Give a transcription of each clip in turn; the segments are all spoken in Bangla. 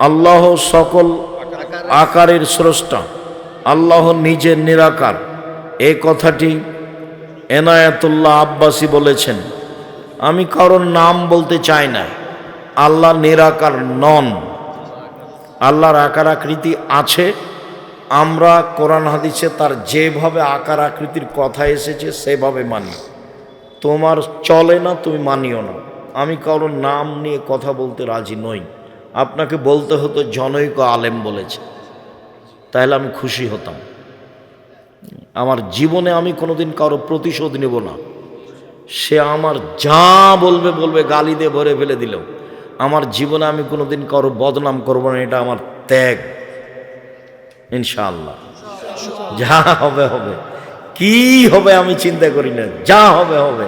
আল্লাহ সকল আকারের স্রষ্টা, আল্লাহ নিজের নিরাকার। এই কথাটি এনায়াতুল্লাহ আব্বাসী বলেছেন, আমি কারোর নাম বলতে চাই না, আল্লাহ নিরাকার নন। আল্লাহর আকার আকৃতি আছে, আমরা কোরআন হাদিসে তার যেভাবে আকার আকৃতির কথা এসেছে সেভাবে মানি। তোমার চলে না, তুমি মানিও না। আমি কারোর নাম নিয়ে কথা বলতে রাজি নই। আপনাকে বলতে হতো, জনৈক আলেম বলেছে। তাহলে আমি খুশি হতাম। আমার জীবনে আমি কোনোদিন কারও প্রতিশোধ নেব না। সে আমার যা বলবে বলবে, গালি দিয়ে ভরে ফেলে দিল। আমার জীবনে আমি কোনোদিন কারও বদনাম করব না, এটা আমার ত্যাগ। ইনশাআল্লাহ। যা হবে হবে। কি হবে আমি চিন্তা করি না। যা হবে হবে।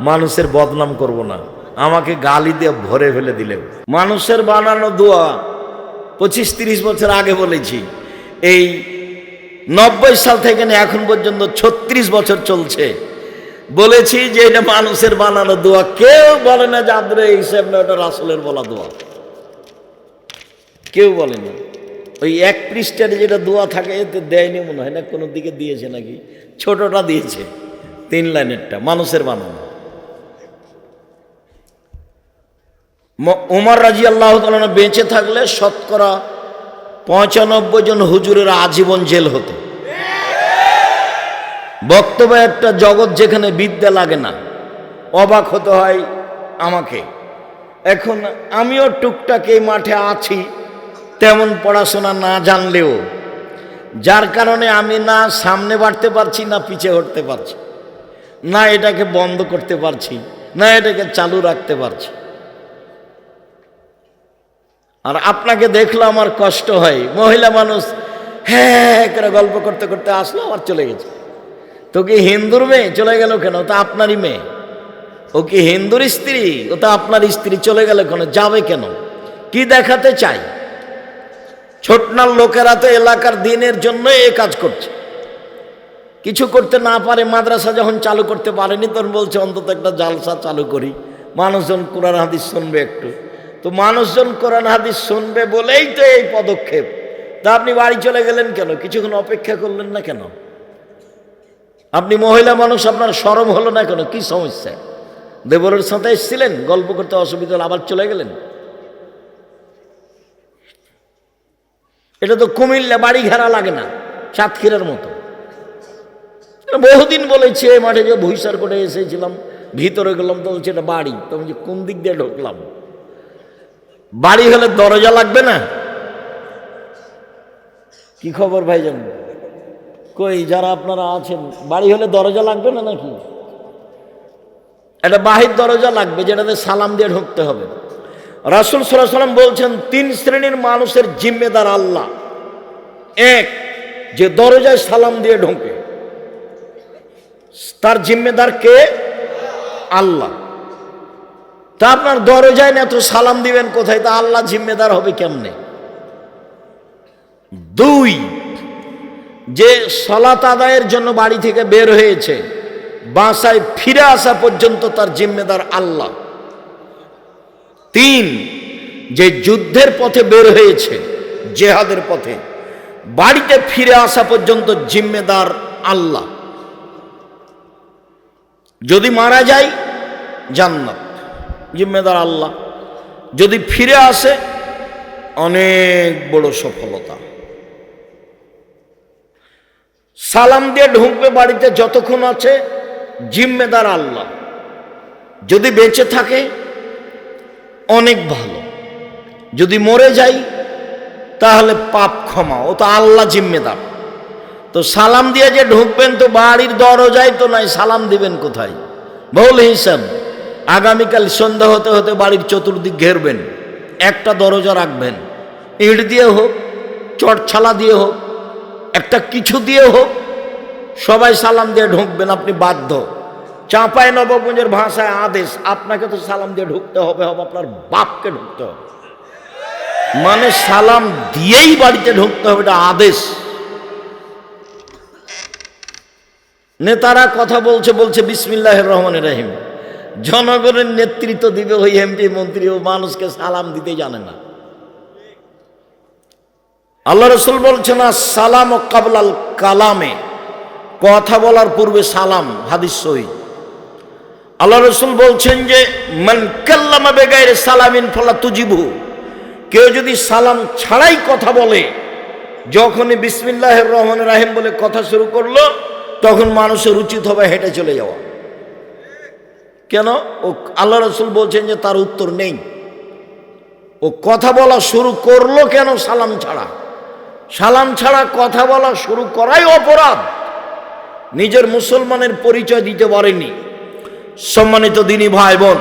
মানুষের বদনাম করব না। আমাকে গালি দিয়ে ভরে ফেলে দিলেও। মানুষের বানানো দোয়া পঁচিশ তিরিশ বছর আগে বলেছি, এই নব্বই সাল থেকে এখন পর্যন্ত ছত্রিশ বছর চলছে। বলেছি যে এটা মানুষের বানানো দোয়া, কেউ বলে না যে আদরে হিসেব না ওটা রাসুলের বলা দোয়া। কেউ বলে না। ওই এক পৃষ্ঠার যেটা দোয়া থাকে, এতে দেয়নি মনে হয়, না কোনো দিকে দিয়েছে নাকি? ছোটটা দিয়েছে, তিন লাইনেরটা, মানুষের বানানো। উমর রাজি আল্লাহ বেঁচে থাকলে শতকরা পঁচানব্বই জন হুজুরের আজীবন জেল হতো। বক্তব্য একটা জগৎ যেখানে বিদ্যা লাগে না। অবাক হতে হয় আমাকে। এখন আমিও টুকটাক এই মাঠে আছি, তেমন পড়াশোনা না জানলেও। যার কারণে আমি না সামনে বাড়তে পারছি, না পিছে হটতে পারছি। না এটাকে বন্ধ করতে পারছি, না এটাকে চালু রাখতে পারছি। আর আপনাকে দেখলে আমার কষ্ট হয়। মহিলা মানুষ হ্যাঁ করে গল্প করতে করতে আসলো, আবার চলে গেছে। তো কি হিন্দুর মেয়ে? চলে গেল কেন? তো আপনারই মেয়ে। ও কি হিন্দুর স্ত্রী? ও তো আপনার স্ত্রী চলে গেল কেন? যাবে কেন? কি দেখাতে চাই? ছোটনার লোকেরা তো এলাকার দিনের জন্য এ কাজ করছে। কিছু করতে না পারে মাদ্রাসা যখন চালু করতে পারেনি, তখন বলছে, অন্তত একটা জালসা চালু করি। মানুষজন কোরআন হাদিস শুনবে একটু। তো মানুষজন কোরআন হাদিস শুনবে বলেই তো এই পদক্ষেপ। তা আপনি বাড়ি চলে গেলেন কেন? কিছুক্ষণ অপেক্ষা করলেন না কেন? আপনি মহিলা মানুষ, আপনার সরম হলো না কেন? কি সমস্যা? দেবরের সাথে এসেছিলেন? গল্প করতে অসুবিধা আবার চলে গেলেন? এটা তো কুমিল্লা বাড়ি ঘেরা লাগে না, সাতক্ষীরার মতো। বহুদিন বলেছি, এই মাঠে যে ভুইসার করে এসেছিলাম, ভিতরে গেলাম, তো বলছে এটা বাড়ি। তখন যে কোন দিক দিয়ে ঢুকলাম? বাড়ি হলে দরজা লাগবে না? কি খবর ভাইজান? কই যারা আপনারা আছেন বাড়ি হলে দরজা লাগবে না নাকি? একটা বাহির দরজা লাগবে যেটাতে সালাম দিয়ে ঢুকতে হবে। রাসুল সাল্লাহ সাল্লাম বলছেন তিন শ্রেণির মানুষের জিম্মেদার আল্লাহ। এক যে দরজায় সালাম দিয়ে ঢোকে। তার জিম্মেদার কে? আল্লাহ। তা আপনার দরজায় না তো সালাম দিবেন কোথায়? তা আল্লাহ জিম্মেদার হবে কেমনে? দুই, যে সলাত আদায়ের জন্য বাড়ি থেকে বের হয়েছে, বাসায় ফিরে আসা পর্যন্ত তার জিম্মেদার আল্লাহ। তিন, যে যুদ্ধের পথে বের হয়েছে, জেহাদের পথে, বাড়িতে ফিরে আসা পর্যন্ত জিম্মেদার আল্লাহ। যদি মারা যায়, জান্নাত। জিম্মেদার আল্লাহ। যদি ফিরে আসে, অনেক বড় সফলতা। সালাম দিয়ে ঢুকবে বাড়িতে যতক্ষণ আছে, জিম্মেদার আল্লাহ। যদি বেঁচে থাকে, অনেক ভালো। যদি মরে যাই, তাহলে পাপ ক্ষমা। ও তো আল্লাহ জিম্মেদার। তো সালাম দিয়ে যে ঢুকবেন, তো বাড়ির দরজায় তো নাই, সালাম দিবেন কোথায়? বহুল হিসাব। আগামীকাল সন্ধ্যা হতে হতে বাড়ির চতুর্দিক ঘেরবেন, একটা দরজা রাখবেন, ইট দিয়ে হোক চটছালা দিয়ে হোক, একটা কিছু দিয়ে হোক, সবাই সালাম দিয়ে ঢুকবেন, আপনি বাধ্য। চাঁপায় নবপুঞ্জের ভাষায় আদেশ, আপনাকে তো সালাম দিয়ে ঢুকতে হবে হবে আপনার বাপকে ঢুকতে হবে। মানে সালাম দিয়েই বাড়িতে ঢুকতে হবে, এটা আদেশ। নেতারা কথা বলছে বলছে বিসমিল্লাহ রহমান রাহিম। জনগণের নেতৃত্ব দিবে ওই এমপি মন্ত্রী ও মানুষকে সালাম দিতে জানে না। আল্লাহ রসুল না সালাম ও কাবলাল কালামে। কথা বলার পূর্বে সালাম, হাদিস আল্লাহ রসুল বলছেন যে, মান কাল্লামা বেগাইরে সালামিন ফলা তুজিবু কেউ যদি সালাম ছাড়াই কথা বলে, যখনই বিসমিল্লাহ রহমান রাহিম বলে কথা শুরু করল, তখন মানুষের উচিত হবে হেঁটে চলে যাওয়া। কেন? ও আল্লাহ রসুল বলছেন যে তার উত্তর নেই। ও কথা বলা শুরু করল কেন সালাম ছাড়া? সালাম ছাড়া কথা বলা শুরু করাই অপরাধ। নিজের মুসলমানের পরিচয় দিতে পারেনি সম্মানিত দিনী ভাই বোন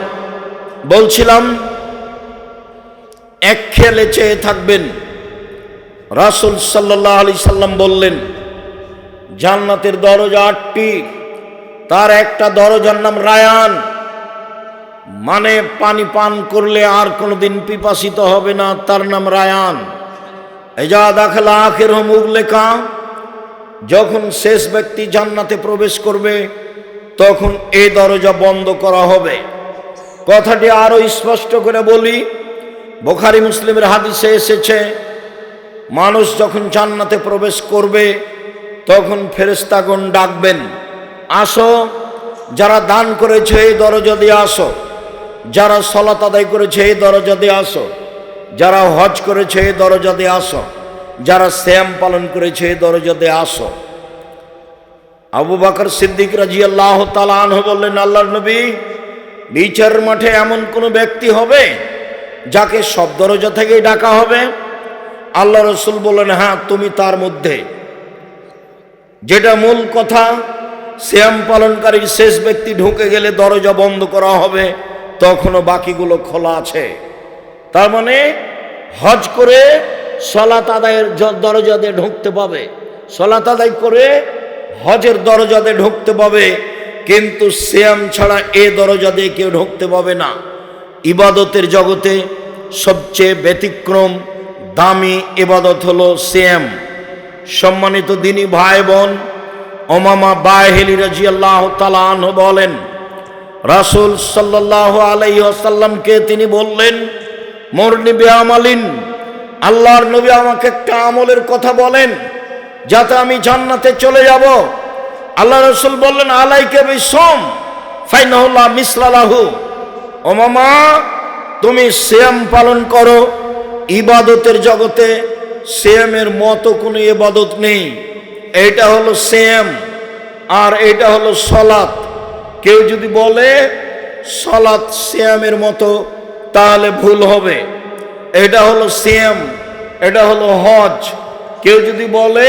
বলছিলাম, এক খেলে চেয়ে থাকবেন। রাসুল সাল্লাহ আলি সাল্লাম বললেন, জান্নাতের দরজা আটটি, তার একটা দরজার নাম রায়ান। মানে পানি পান করলে আর কোনোদিন পিপাসিত হবে না, তার নাম রায়ান। এজা দাখলা আখের মুখ লেখা যখন শেষ ব্যক্তি জান্নাতে প্রবেশ করবে, তখন এই দরজা বন্ধ করা হবে। কথাটি আরও স্পষ্ট করে বলি, বোখারি মুসলিমের হাদিসে এসেছে, মানুষ যখন জান্নাতে প্রবেশ করবে, তখন ফেরেস্তাগণ ডাকবেন, আসো, যারা দান করেছে এই দরজা দিয়ে আসো। যারা সলাত আদায় করেছে, এই দরজা দিয়ে আসো। যারা হজ করেছে, এই দরজা দিয়ে আসো। যারা শ্যাম পালন করেছে, এই দরজা দিয়ে আসো। আবু বাকর সিদ্দিক রাজি আল্লাহ তালাহ বললেন, আল্লাহর নবী বিচারের মাঠে এমন কোনো ব্যক্তি হবে যাকে সব দরজা থেকেই ডাকা হবে? আল্লাহ রসুল বললেন হ্যাঁ তুমি তার মধ্যে। যেটা মূল কথা শ্যাম পালনকারীর শেষ ব্যক্তি ঢুকে গেলে দরজা বন্ধ করা হবে। তখনও বাকিগুলো খোলা আছে। তার মানে হজ করে সলাত আদায়ের জ- দরজা দিয়ে ঢুকতে পাবে। সলাত আদায় করে হজের দরজা দিয়ে ঢুকতে পাবে, কিন্তু শ্যাম ছাড়া এ দরজা দিয়ে কেউ ঢুকতে পাবে না। ইবাদতের জগতে সবচেয়ে ব্যতিক্রম, দামি ইবাদত হলো শ্যাম সম্মানিত দিনী ভাই বোন, ওমামা বাহেলি রাজি আল্লাহ তালান বলেন রাসুল সাল্লাহ আলাই আসাল্লামকে তিনি বললেন মোর নিবে আমালিন আল্লাহর নবী আমাকে একটা আমলের কথা বলেন, যাতে আমি জান্নাতে চলে যাব। আল্লাহ রসুল বললেন, আলাইকে বিসম ফাইনাহুল্লাহ মিসলালাহু ও মামা, তুমি শ্যাম পালন করো, ইবাদতের জগতে শ্যামের মতো কোনো ইবাদত নেই। এটা হলো শ্যাম আর এটা হলো সলাৎ কেউ যদি বলে সলাৎ শ্যামের মতো তাহলে ভুল হবে। এটা হলো শ্যাম এটা হলো হজ। কেউ যদি বলে,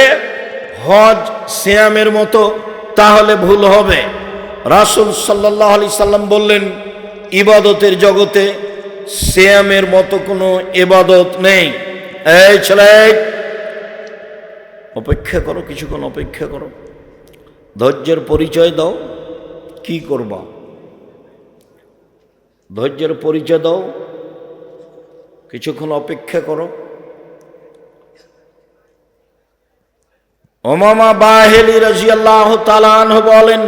হজ শ্যামের মতো তাহলে ভুল হবে। রাসুল সাল্লাহ আলি সাল্লাম বললেন, ইবাদতের জগতে শ্যামের মতো কোনো ইবাদত নেই। এই ছেলে, অপেক্ষা করো, কিছুক্ষণ অপেক্ষা করো। ধৈর্যের পরিচয় দাও। কি করবা? ধৈর্যের পরিচয় দাও। কিছুক্ষণ অপেক্ষা করো। ওমামা বাহেলি রাজি আল্লাহ তালান বলেন,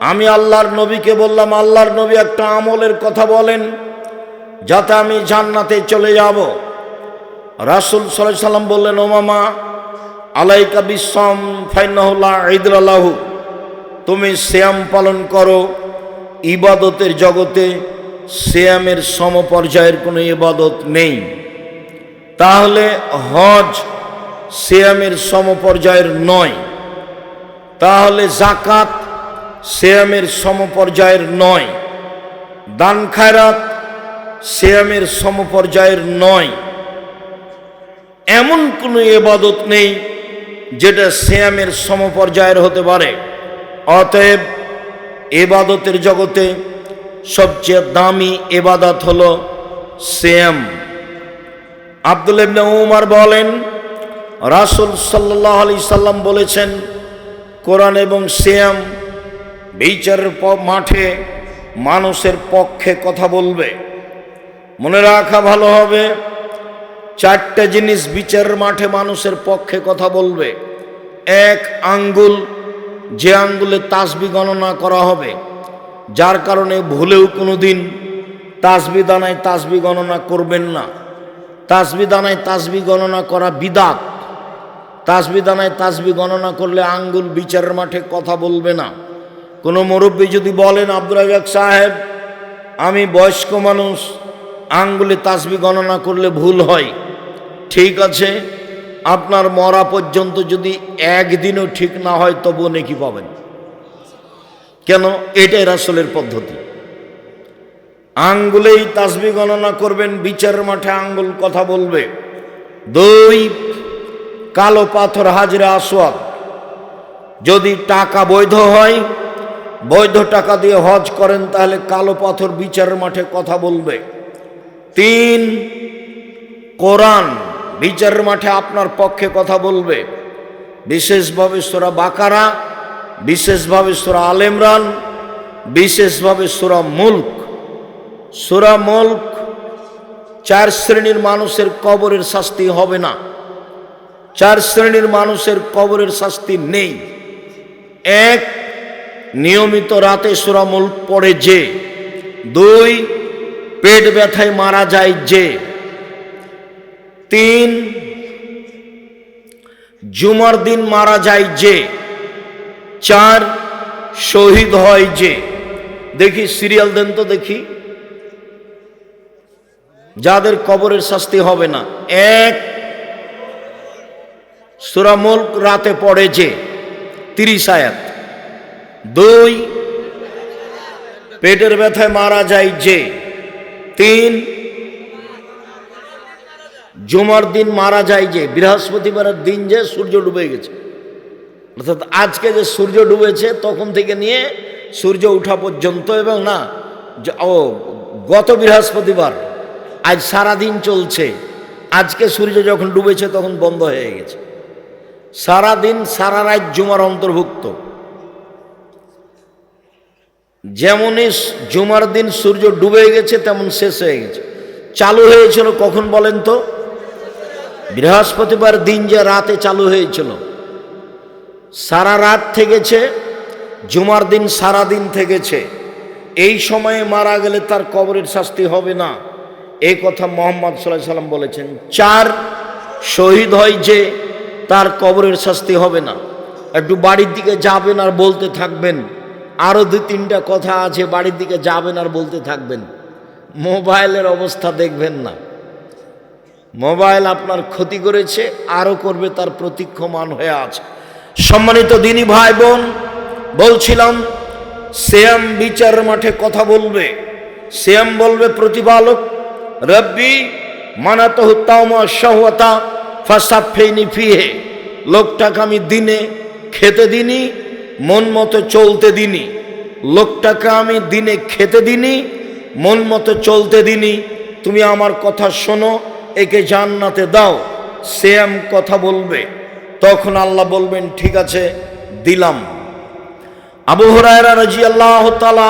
আমি আল্লাহর নবীকে বললাম, আল্লাহর নবী একটা আমলের কথা বলেন, যাতে আমি জান্নাতে চলে যাব। রাসুল সাল্লাম বললেন, ওমামা আলাইকা বিশ্বম ফাইনাহুল্লাহ ঈদুল্লাহু তুমি শ্যাম পালন করো। ইবাদতের জগতে শ্যামের সমপর্যায়ের কোনো ইবাদত নেই। তাহলে হজ শ্যামের সমপর্যায়ের নয়। তাহলে জাকাত শ্যামের সমপর্যায়ের নয়। দান খায়রাত শ্যামের সমপর্যায়ের নয়। এমন কোনো এবাদত নেই যেটা শ্যামের সমপর্যায়ের হতে পারে। অতএব এবাদতের জগতে সবচেয়ে দামি এবাদত হলো শ্যাম আব্দুল উমার বলেন, রাসুল সাল্লাহ আলি সাল্লাম বলেছেন, কোরআন এবং শ্যাম বিচারের মাঠে মানুষের পক্ষে কথা বলবে। মনে রাখা ভালো হবে, চারটে জিনিস বিচারের মাঠে মানুষের পক্ষে কথা বলবে। এক আঙ্গুল যে আঙ্গুলে তাসবি গণনা করা হবে, যার কারণে ভুলেও কোনো দিন তাসবি দানায় তাসবি গণনা করবেন না। তাসবি দানায় তাসবি গণনা করা বিদাত। তাসবি দানায় তাসবি গণনা করলে আঙ্গুল বিচারের মাঠে কথা বলবে না। কোনো মুরব্বী যদি বলেন আব্দুল রাজাক সাহেব, আমি বয়স্ক মানুষ, আঙ্গুলে তাসবি গণনা করলে ভুল হয়। ঠিক আছে আপনার মরা পর্যন্ত যদি একদিনও ঠিক না হয়, তবুও নেকি পাবেন। কেন? এটাই রাসলের পদ্ধতি। আঙ্গুলেই তাসবি গণনা করবেন, বিচারের মাঠে আঙ্গুল কথা বলবে। দুই, কালো পাথর হাজরা আসওয়াদ। যদি টাকা বৈধ হয়, বৈধ টাকা দিয়ে হজ করেন, তাহলে কালো পাথর বিচারের মাঠে কথা বলবে। তিন, কোরআন বিচারের মাঠে আপনার পক্ষে কথা বলবে। বিশেষভাবে সোরা বাকারা, বিশেষভাবে সোরা আল ইমরান, বিশেষভাবে সোরা মুল্ক। সোরা মুল্ক চার শ্রেণির মানুষের কবরের শাস্তি হবে না। চার শ্রেণির মানুষের কবরের শাস্তি নেই। এক, নিয়মিত রাতে সোরা মুল্ক পড়ে যে। দুই, পেট ব্যথায় মারা যায় যে। তিন, জুমার দিন মারা যায় যে, চার, শহীদ হয় যে। দেখি, সিরিয়াল দেন তো দেখি। যাদের কবরের শাস্তি হবে না, এক সুরামুল রাতে পড়ে যে, তিরিশ আয়াত। দুই, পেটের ব্যথায় মারা যায় যে। তিন জুমার দিন মারা যায় যে, বৃহস্পতিবারের দিন যে সূর্য ডুবে গেছে। অর্থাৎ আজকে যে সূর্য ডুবেছে, তখন থেকে নিয়ে সূর্য ওঠা পর্যন্ত এবং না ও, গত বৃহস্পতিবার, আজ সারা দিন চলছে। আজকে সূর্য যখন ডুবেছে, তখন বন্ধ হয়ে গেছে। সারা দিন সারা রাত জুমার অন্তর্ভুক্ত। যেমনই জুমার দিন সূর্য ডুবে গেছে, তেমন শেষ হয়ে গেছে। চালু হয়েছিল কখন বলেন তো? বৃহস্পতিবার দিন যে রাতে চালু হয়েছিল, সারা রাত থেকেছে, জুমার দিন সারা দিন থেকেছে। এই সময়ে মারা গেলে তার কবরের শাস্তি হবে না। এই কথা মোহাম্মদ সাল্লাহ সাল্লাম বলেছেন, চার শহীদ হয় যে তার কবরের শাস্তি হবে না। একটু বাড়ির দিকে যাবেন আর বলতে থাকবেন। আরও দু তিনটা কথা আছে, বাড়ির দিকে যাবেন আর বলতে থাকবেন। মোবাইলের অবস্থা দেখবেন না। মোবাইল আপনার ক্ষতি করেছে, আরও করবে তার প্রতীক্ষমান হয়ে আছে। সম্মানিত দিনী ভাই বোন, বলছিলাম, শ্যাম বিচার মাঠে কথা বলবে। শ্যাম বলবে, প্রতিপালক, রব্বি মানাত হত্যামা সহতা ফাসাফেনি ফিহে। লোকটাকে আমি দিনে খেতে দিনি, মন মতো চলতে দিনি। লোকটাকে আমি দিনে খেতে দিনি, মন মতো চলতে দিনি। তুমি আমার কথা শোনো একে জান্নাতে দাও শ্যাম কথা বলবে। তখন আল্লাহ বলবেন, ঠিক আছে, দিলাম। আবু হুরায়রা রাজি আল্লাহ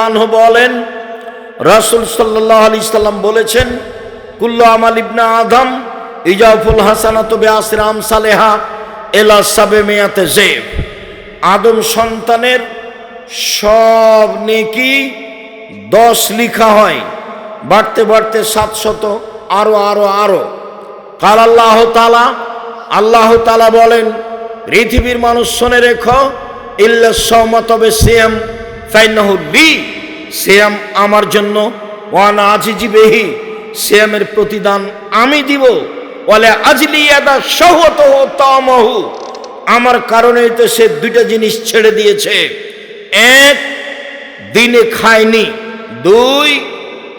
আনহু বলেন, রাসুল সাল্লাহ আলি সাল্লাম বলেছেন, কুল্লু আমাল ইবনা আদম ইজাফুল হাসানাত বেআসরাম সালেহা এলা সাবে মেয়াতে জেব আদম সন্তানের সব নেকি দশ লিখা হয়, বাড়তে বাড়তে সাতশত আরও আরও আরও। কাল আল্লাহ তালা আল্লাহ তালা বলেন, পৃথিবীর মানুষ শোনে রেখো, ইল্লা সৌমতবে সিয়াম ফাইনাহুল্লি সিয়াম আমার জন্য ওয়ান আজিজি বেহি। সিয়ামের প্রতিদান আমি দিব। বলে আজলি আদা সহত তামহু আমার কারণে তো সে দুইটা জিনিস ছেড়ে দিয়েছে। এক, দিনে খায়নি। দুই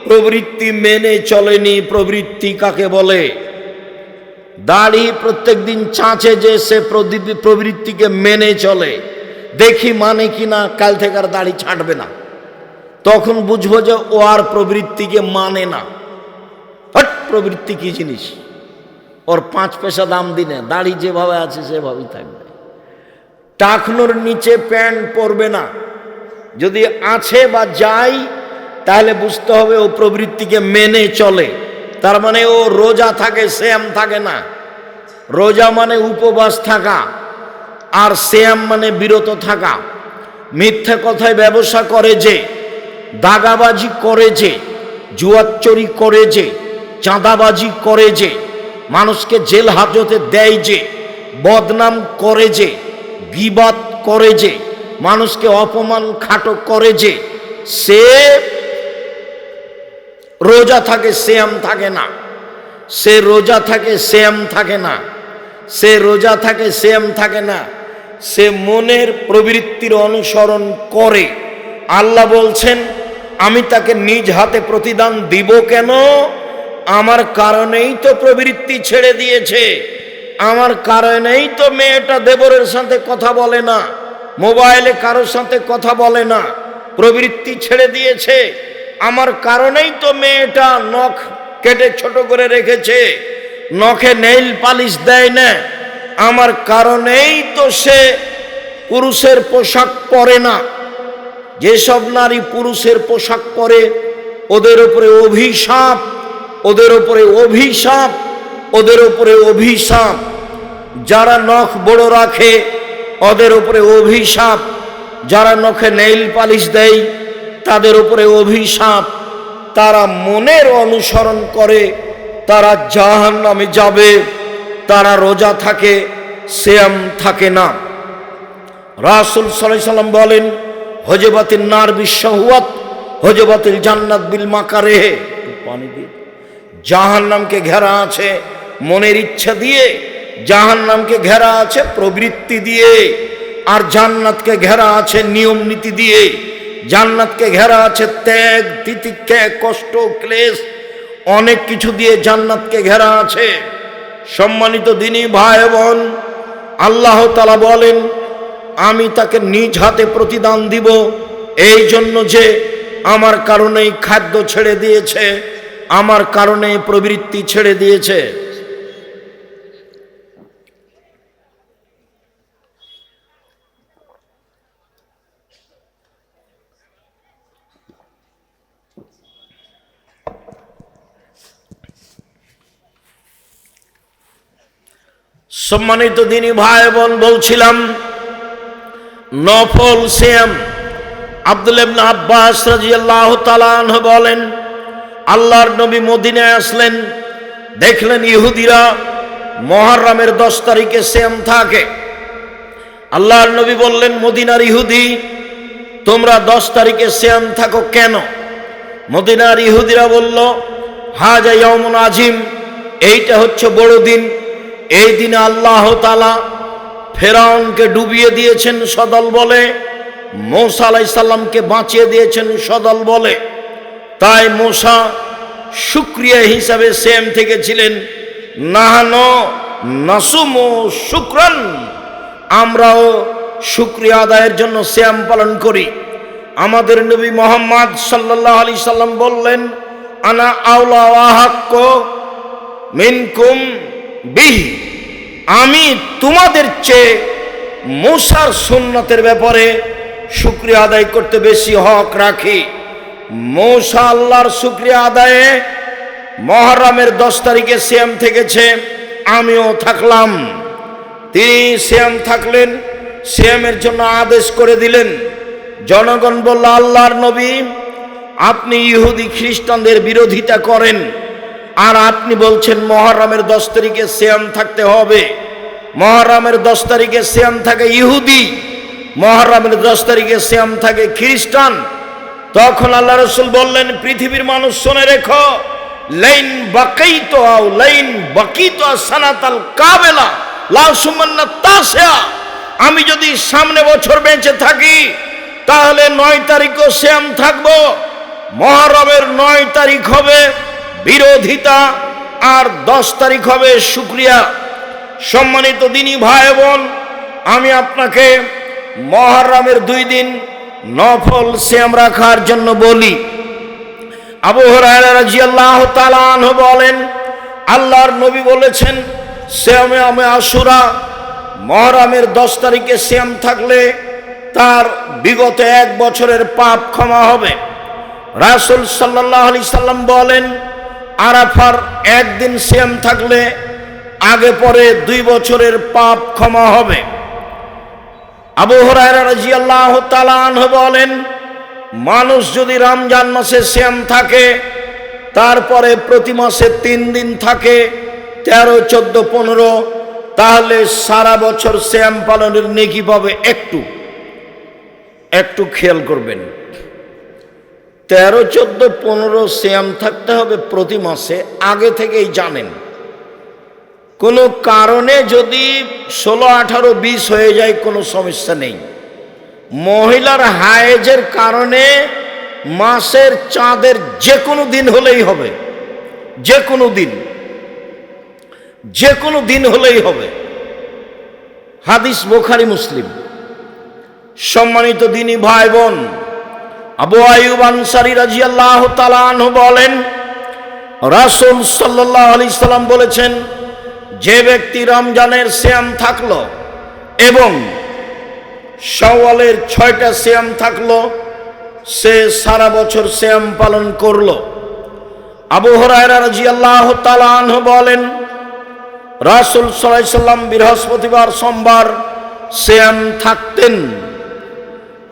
প্রবৃত্তি মেনে চলেনি, প্রবৃত্তি কাকে বলে? দাড়ি প্রত্যেক দিন চাঁচে যে সে প্রবৃত্তিকে মেনে চলে। দেখি মানে কি না কাল থেকে আর দাড়ি ছাঁটবে না। তখন বুঝব যে ও আর প্রবৃত্তিকে মানে না। হট, প্রবৃত্তি কি জিনিস? ওর পাঁচ পয়সা দাম দিনে, দাড়ি যেভাবে আছে সেভাবেই থাকবে। টাকনোর নিচে প্যান্ট পরবে না। যদি আছে বা যায় তাহলে বুঝতে হবে ও প্রবৃত্তিকে মেনে চলে। তার মানে ও রোজা থাকে, শ্যাম থাকে না। রোজা মানে উপবাস থাকা আর শ্যাম মানে বিরত থাকা। মিথ্যা কথায় ব্যবসা করে যে, দাগাবাজি করে যে জুয়াচুরি করে যে, চাঁদাবাজি করে যে, মানুষকে জেল হাজতে দেয় যে, বদনাম করে যে, বিবাদ করে যে, মানুষকে অপমান খাটো করে যে, সে রোজা থাকে শ্যাম থাকে না। সে রোজা থাকে শ্যাম থাকে না। সে রোজা থাকে শ্যাম থাকে না। সে মনের প্রবৃত্তির অনুসরণ করে। আল্লাহ বলছেন, আমি তাকে নিজ হাতে প্রতিদান দিব কেন? আমার কারণেই তো প্রবৃত্তি ছেড়ে দিয়েছে। আমার কারণেই তো মেয়েটা দেবরের সাথে কথা বলে না। মোবাইলে কারোর সাথে কথা বলে না। প্রবৃত্তি ছেড়ে দিয়েছে। আমার কারণেই তো মেয়েটা নখ কেটে ছোট করে রেখেছে। নখে নেইল পালিশ দেয় না। আমার কারণেই তো সে পুরুষের পোশাক পরে না। যেসব নারী পুরুষের পোশাক পরে, ওদের উপরে অভিশাপ, ওদের উপরে অভিশাপ, ওদের উপরে অভিশাপ। যারা নখ বড় রাখে, ওদের উপরে অভিশাপ। যারা নখে নেইল পালিশ দেয় তাদের উপরে অভিশাপ, তারা মনের অনুসরণ করে, তারা জাহান নামে যাবে, তারা রোজা থাকে শ্যাম থাকে না। রাসুল সাল্লাহ সাল্লাম বলেন হজবাতিল নার বিশ্বহুয়াত হজবাতিল জান্নাত বিল মাকারে পানি দিয়ে। জাহান নামকে ঘেরা আছে মনের ইচ্ছা দিয়ে জাহান নামকে ঘেরা আছে প্রবৃত্তি দিয়ে, আর জান্নাতকে ঘেরা আছে নিয়ম নীতি দিয়ে। জান্নাতকে ঘেরা আছে ত্যাগ, তিতিক্ষা, কষ্ট, ক্লেশ, অনেক কিছু দিয়ে জান্নাতকে ঘেরা আছে। সম্মানিত দিনী ভাই বোন, আল্লাহ তালা বলেন, আমি তাকে নিজ হাতে প্রতিদান দিব, এই জন্য যে আমার কারণেই খাদ্য ছেড়ে দিয়েছে, আমার কারণে প্রবৃত্তি ছেড়ে দিয়েছে। সম্মানিত দিনী ভাই বোন, বলছিলাম, নফল শ্যাম আব্দুল ইবনে আব্বাস রাদিয়াল্লাহু তাআলা আনহু বলেন, আল্লাহর নবী মদিনায় আসলেন, দেখলেন ইহুদিরা মহররমের দশ তারিখে শ্যাম থাকে। আল্লাহর নবী বললেন, মদিনার ইহুদি, তোমরা দশ তারিখে শ্যাম থাকো কেন? মদিনার ইহুদিরা বলল, হাজা ইয়মুন আজিম, এইটা হচ্ছে বড় দিন এই দিনে আল্লাহ তালা ফেরাউনকে ডুবিয়ে দিয়েছেন সদল বলে, মৌসা আলাই সাল্লামকে বাঁচিয়ে দিয়েছেন সদল বলে। তাই মোসা শুক্রিয়া হিসাবে সেম থেকে ছিলেন, নাহানো নাসুমো শুক্রান, আমরাও শুক্রিয়া আদায়ের জন্য শ্যাম পালন করি। আমাদের নবী মোহাম্মদ সাল্লাহ আলি সাল্লাম বললেন, আনা আউলা ওয়াহাক্ক মিনকুম বিহি। আমি তোমাদের চেয়ে মুসার সুন্নতের ব্যাপারে শুক্রিয়া আদায় করতে বেশি হক রাখি। মৌসা আল্লাহর শুক্রিয়া আদায়ে মহরমের দশ তারিখে শ্যাম থেকেছে, আমিও থাকলাম। তিনি শ্যাম থাকলেন শ্যামের জন্য আদেশ করে দিলেন। জনগণ বলল, আল্লাহর নবী, আপনি ইহুদি খ্রিস্টানদের বিরোধিতা করেন। আর আপনি বলছেন মহরমের দশ তারিখে শ্যাম থাকতে হবে। মহরমের দশ তারিখে শ্যাম থাকে ইহুদি। মহরমের দশ তারিখে শ্যাম থাকে খ্রিস্টান। তখন আল্লাহ রসুল বললেন, পৃথিবীর মানুষ শুনে রেখো, লাইন বাকাই তো আও লাইন বাকি তো সানাতাল কাবেলা, লাউ সুমান্না আমি যদি সামনে বছর বেঁচে থাকি, তাহলে নয় তারিখও শ্যাম থাকব। মহরমের নয় তারিখ হবে বিরোধিতা আর দশ তারিখ হবে শুক্রিয়া। সম্মানিত দিনী ভাই বোন, আমি আপনাকে মহরমের দুই দিন নফল শ্যাম রাখার জন্য বলি। আবু বলেন, আল্লাহর নবী বলেছেন শ্যামে আমে আশুরা, মহরমের দশ তারিখে শ্যাম থাকলে তার বিগত এক বছরের পাপ ক্ষমা হবে। রাসুল সাল্লাহ আলি সাল্লাম বলেন আরাফার একদিন শ্যাম থাকলে আগে পরে দুই বছরের পাপ ক্ষমা হবে। আবু হরাজি আল্লাহ তালান বলেন, মানুষ যদি রমজান মাসে শ্যাম থাকে, তারপরে প্রতি মাসে তিন দিন থাকে, তেরো, চোদ্দ, পনেরো, তাহলে সারা বছর শ্যাম পালনের নেকি পাবে একটু। একটু খেয়াল করবেন। তেরো, চোদ্দ, পনেরো শ্যাম থাকতে হবে প্রতি মাসে, আগে থেকেই জানেন। কোনো কারণে যদি ষোলো, আঠারো, বিশ হয়ে যায়, কোনো সমস্যা নেই। মহিলার হায়েজের কারণে মাসের চাঁদের যে কোনো দিন হলেই হবে। যে কোনো দিন। যে কোনো দিন হলেই হবে। হাদিস বোখারি মুসলিম। সম্মানিত দিনী ভাই বোন আবু আয়ুব আনসারি রাজি আল্লাহ তালাহ বলেন, রাসুল সাল্লাহ আলি সাল্লাম বলেছেন, যে ব্যক্তি রমজানের শ্যাম থাকল এবং সওয়ালের ছয়টা শ্যাম থাকল, সে সারা বছর শ্যাম পালন করল। আবু হরায়রা রাজি আল্লাহ তালাহ বলেন, রাসুল সাল্লাম বৃহস্পতিবার সোমবার শ্যাম থাকতেন।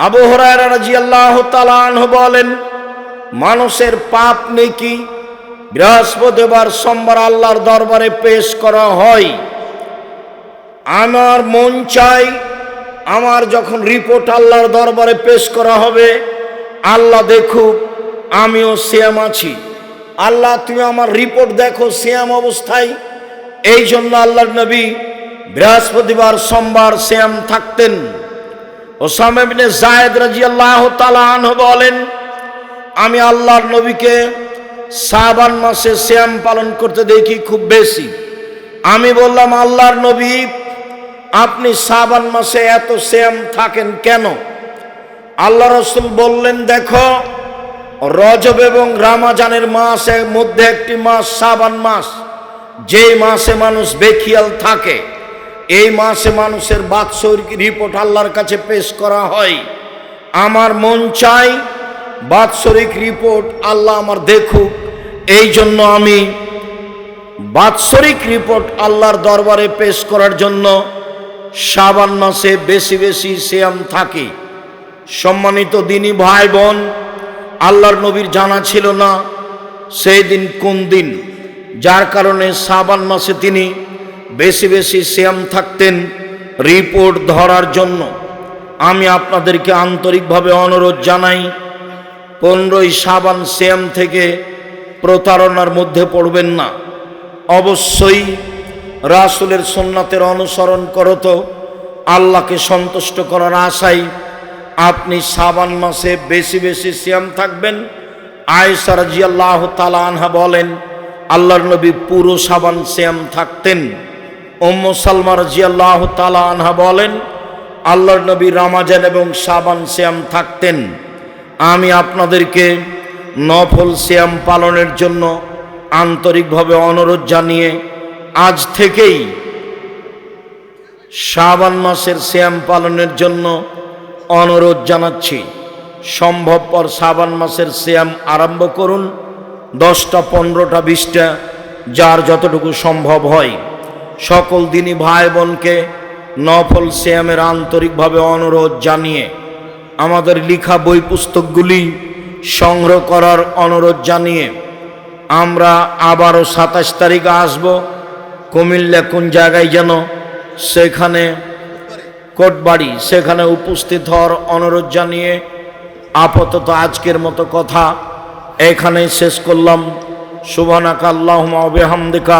আবু হরায়রা রাজি আল্লাহ তালাহ বলেন, মানুষের পাপ নেকি? বৃহস্পতিবার সোমবার আল্লাহর দরবারে পেশ করা হয়। আমার মন চাই আমার যখন রিপোর্ট আল্লাহর দরবারে পেশ করা হবে, আল্লাহ দেখুক, আমিও শ্যাম আছি। আল্লাহ, তুমি আমার রিপোর্ট দেখো শ্যাম অবস্থায়। এই জন্য আল্লাহর নবী বৃহস্পতিবার সোমবার শ্যাম থাকতেন। ওসামিনে জায়দ রাজি আল্লাহ তালাহ বলেন, আমি আল্লাহর নবীকে সাবান মাসে শ্যাম পালন করতে দেখি খুব বেশি। আমি বললাম, আল্লাহর নবী, আপনি সাবান মাসে এত শ্যাম থাকেন কেন? আল্লাহ রসুল বললেন, দেখো, রজব এবং রামাজানের মাসের মধ্যে একটি মাস সাবান মাস। যেই মাসে মানুষ বেখিয়াল থাকে এই মাসে মানুষের বাৎসরিক রিপোর্ট আল্লাহর কাছে পেশ করা হয়। আমার মন চাই বাৎসরিক রিপোর্ট আল্লাহ আমার দেখুক। এই জন্য আমি বাৎসরিক রিপোর্ট আল্লাহর দরবারে পেশ করার জন্য সাবান মাসে বেশি বেশি শ্যাম থাকি। সম্মানিত দিনী ভাই বোন আল্লাহর নবীর জানা ছিল না সেই দিন কোন দিন। যার কারণে সাবান মাসে তিনি বেশি বেশি শ্যাম থাকতেন রিপোর্ট ধরার জন্য। আমি আপনাদেরকে আন্তরিকভাবে অনুরোধ জানাই, পনেরোই সাবান শ্যাম থেকে প্রতারণার মধ্যে পড়বেন না। অবশ্যই রাসুলের সোননাথের অনুসরণ করত আল্লাহকে সন্তুষ্ট করার আশায় আপনি সাবান মাসে বেশি বেশি শ্যাম থাকবেন। আয়েশা রাজি আল্লাহ তালা আনহা বলেন, আল্লাহর নবী পুরো সাবান শ্যাম থাকতেন। ওম্ম সালমা রাজি আল্লাহ তালা আনহা বলেন, আল্লাহর নবী রামাজান এবং সাবান শ্যাম থাকতেন। আমি আপনাদেরকে নফল শ্যাম পালনের জন্য আন্তরিকভাবে অনুরোধ জানিয়ে আজ থেকেই শ্রাবণ মাসের শ্যাম পালনের জন্য অনুরোধ জানাচ্ছি। সম্ভবপর শ্রাবণ মাসের শ্যাম আরম্ভ করুন, দশটা, পনেরোটা, বিশটা, যার যতটুকু সম্ভব হয়। সকল দিনই ভাই বোনকে নফল শ্যামের আন্তরিকভাবে অনুরোধ জানিয়ে আমাদের লিখা বই পুস্তকগুলি সংগ্রহ করার অনুরোধ জানিয়ে আমরা আবারও সাতাশ তারিখে আসব। কুমিল্লা কোন জায়গায় যেন সেখানে কোটবাড়ি সেখানে উপস্থিত হওয়ার অনুরোধ জানিয়ে আপাতত আজকের মতো কথা এখানেই শেষ করলাম। সুবানাকা আল্লাহ বেহামদিকা।